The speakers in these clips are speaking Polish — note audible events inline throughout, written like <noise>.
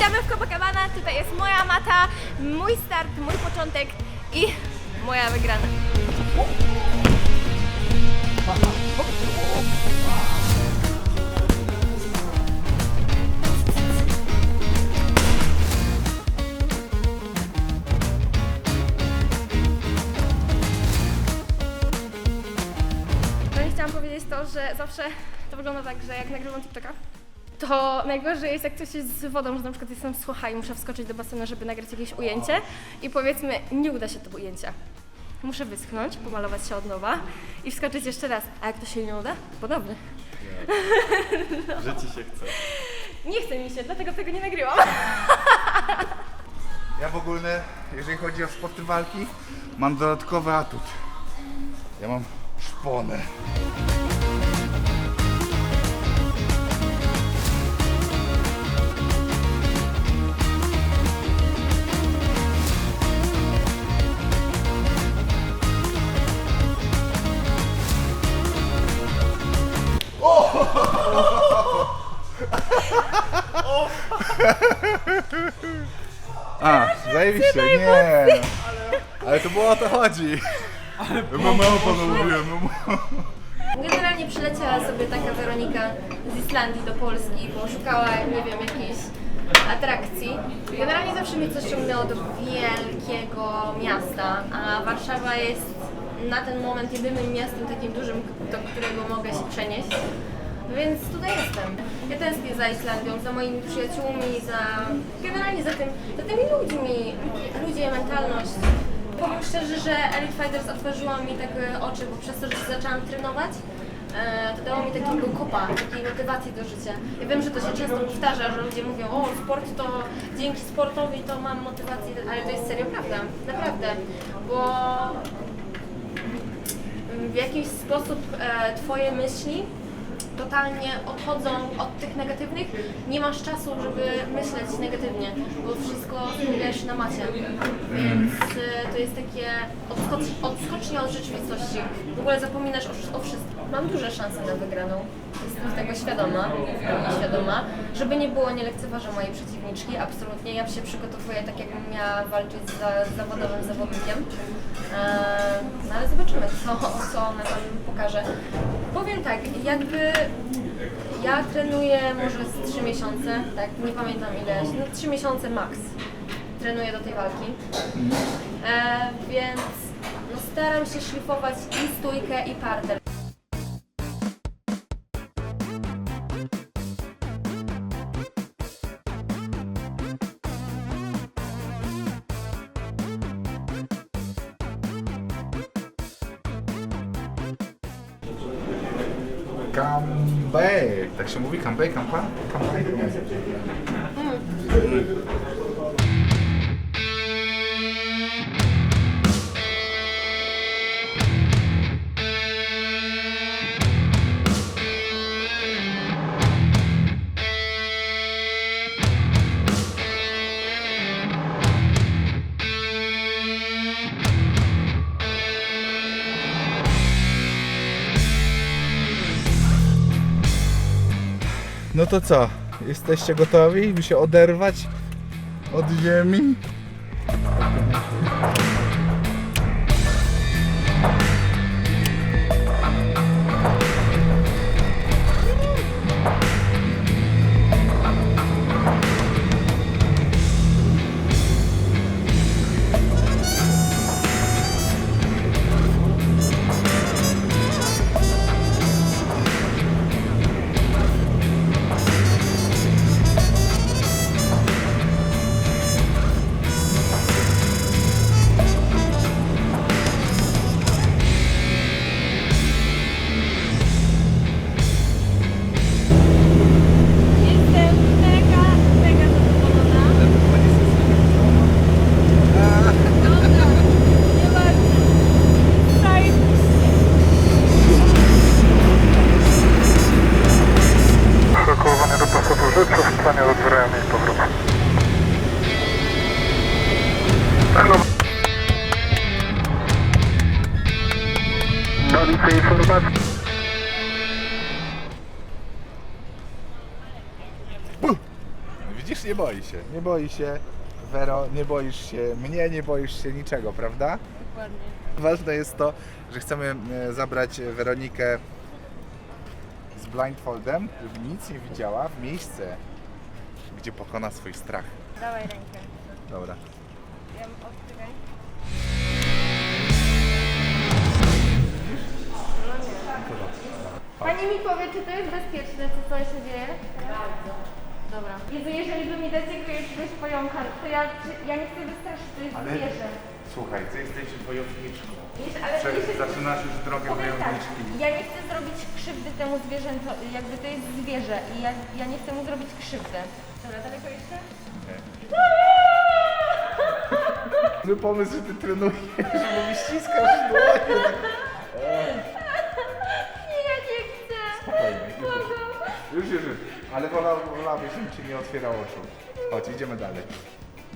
Witamy w Copacabana, tutaj jest moja mata, mój start, mój początek i moja wygrana. No i chciałam powiedzieć to, że zawsze to wygląda tak, że jak nagrywam TikToka, to najgorzej jest jak coś jest z wodą, że na przykład jestem sucha i muszę wskoczyć do basenu, żeby nagrać jakieś ujęcie i powiedzmy nie uda się tego ujęcia. Muszę wyschnąć, pomalować się od nowa i wskoczyć jeszcze raz. A jak to się nie uda? Podobny. <laughs> Że ci się chce. Nie chce mi się, dlatego tego nie nagrywam. Ja w ogóle, jeżeli chodzi o sporty walki, mam dodatkowy atut. Ja mam szponę. <laughs> A, zajebiście, nie. Ale to było o to chodzi. Mamo, panu mówiłem, mamo. Generalnie przyleciała sobie taka Weronika z Islandii do Polski, bo szukała, nie wiem, jakiejś atrakcji. Generalnie zawsze mnie coś ciągnęło do wielkiego miasta, a Warszawa jest na ten moment jedynym miastem takim dużym, do którego mogę się przenieść. Więc tutaj jestem. Ja tęsknię za Islandią, za moimi przyjaciółmi, za generalnie za, tym, za tymi ludźmi, ludzie, mentalność. Powiem szczerze, że Elite Fighters otworzyło mi tak e, oczy, bo przez to, że zaczęłam trenować, e, to dało mi takiego kopa, takiej motywacji do życia. Ja wiem, że to się często powtarza, że ludzie mówią, o sport to dzięki sportowi to mam motywację, ale to jest serio prawda, naprawdę, bo w jakiś sposób e, Twoje myśli totalnie odchodzą od tych negatywnych. Nie masz czasu, żeby myśleć negatywnie, bo wszystko spędzasz na macie. Więc e, to jest takie odskocz, od rzeczywistości. W ogóle zapominasz o, o wszystkim. Mam duże szanse na wygraną. Jestem tego świadoma, świadoma. Żeby nie było, nie lekceważę mojej przeciwniczki, absolutnie. Ja się przygotowuję tak, jakbym miała walczyć za zawodowym zawodnikiem. Eee, no ale zobaczymy, co, co ona tam pokaże. Powiem tak, jakby ja trenuję może z 3 miesiące, tak, nie pamiętam ile, no 3 miesiące max trenuję do tej walki. Eee, więc no, staram się szlifować i stójkę i parter. Comeback. Tak się mówi? Comeback, kampa? Comeback? No to co? Jesteście gotowi, by się oderwać od ziemi? Nie boi się, nie boi się. Wero, nie boisz się mnie, nie boisz się niczego, prawda? Dokładnie. Ważne jest to, że chcemy e, zabrać Weronikę z blindfoldem, żeby nic nie widziała, w miejsce, gdzie pokona swój strach. Dawaj rękę. Dobra. Ja. Pani mi powie, czy to jest bezpieczne, co tutaj się dzieje? Dobra. Jezu, jeżeli wy mi dacie jakiegoś pająka, to ja, ja nie chcę wystraszyć, to jest Ale- zwierzę. Słuchaj, ty jesteś wojowniczką. Wiesz, ale Prze- jeśli- zaczynasz już drogę Powiem tak, wojowniczki. ja nie chcę zrobić krzywdy temu zwierzętu, jakby to jest zwierzę i ja, ja nie chcę mu zrobić krzywdy. Dobra, daleko jeszcze? Zły pomysł, że ty trenujesz, bo mi ściskasz dłonie. Ale wola, wolałbyś, żebym ci nie otwierał oczu. Chodź, idziemy dalej.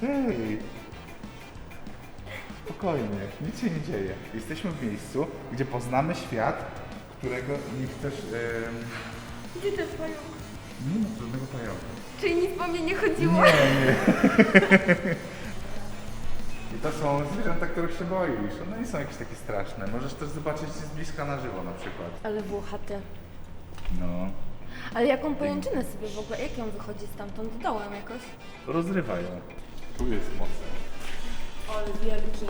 Hej. Spokojnie, nic się nie dzieje. Jesteśmy w miejscu, gdzie poznamy świat, którego nie chcesz... Ym... Gdzie ten pająk? Nie ma żadnego pająka. Czyli nic po mnie nie chodziło? Nie, nie. <laughs> I to są zwierzęta, których się boisz. One nie są jakieś takie straszne. Możesz też zobaczyć z bliska na żywo na przykład. Ale włochaty. No. Ale jaką pajęczynę sobie w ogóle, jak ją wychodzi stamtąd dołem jakoś? Rozrywają. Tu jest mocno. Ale wielki.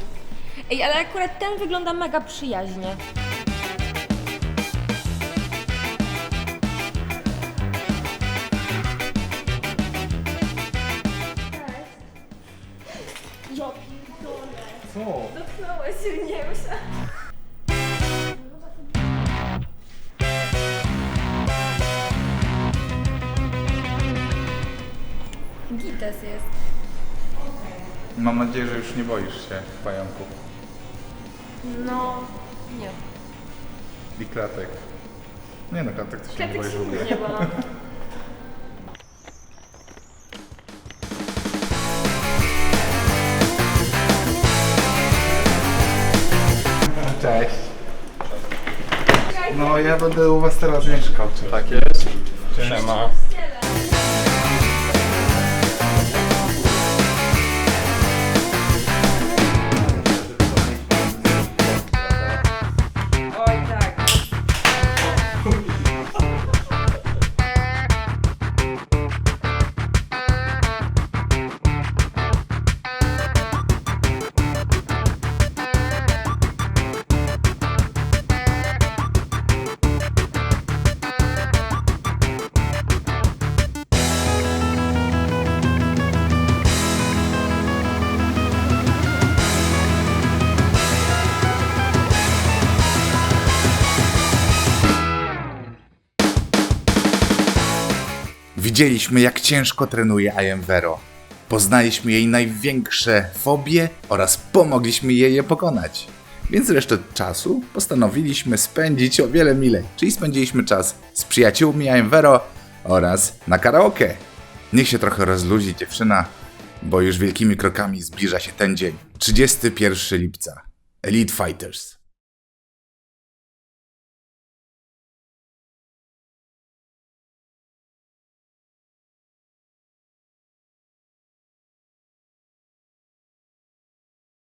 Ej, ale akurat ten wygląda mega przyjaźnie. Mam nadzieję, że już nie boisz się pająków No, nie. i klatek. Nie no, klatek to się nie boisz w ogóle. Nie. <laughs> Cześć. No ja będę u was teraz mieszkał. Czy Tak jest. Siema. Widzieliśmy, jak ciężko trenuje I Am Vero. Poznaliśmy jej największe fobie oraz pomogliśmy jej je pokonać. Więc resztę czasu postanowiliśmy spędzić o wiele milej, czyli spędziliśmy czas z przyjaciółmi I Am Vero oraz na karaoke. Niech się trochę rozluzi dziewczyna, bo już wielkimi krokami zbliża się ten dzień. 31 lipca. Elite Fighters.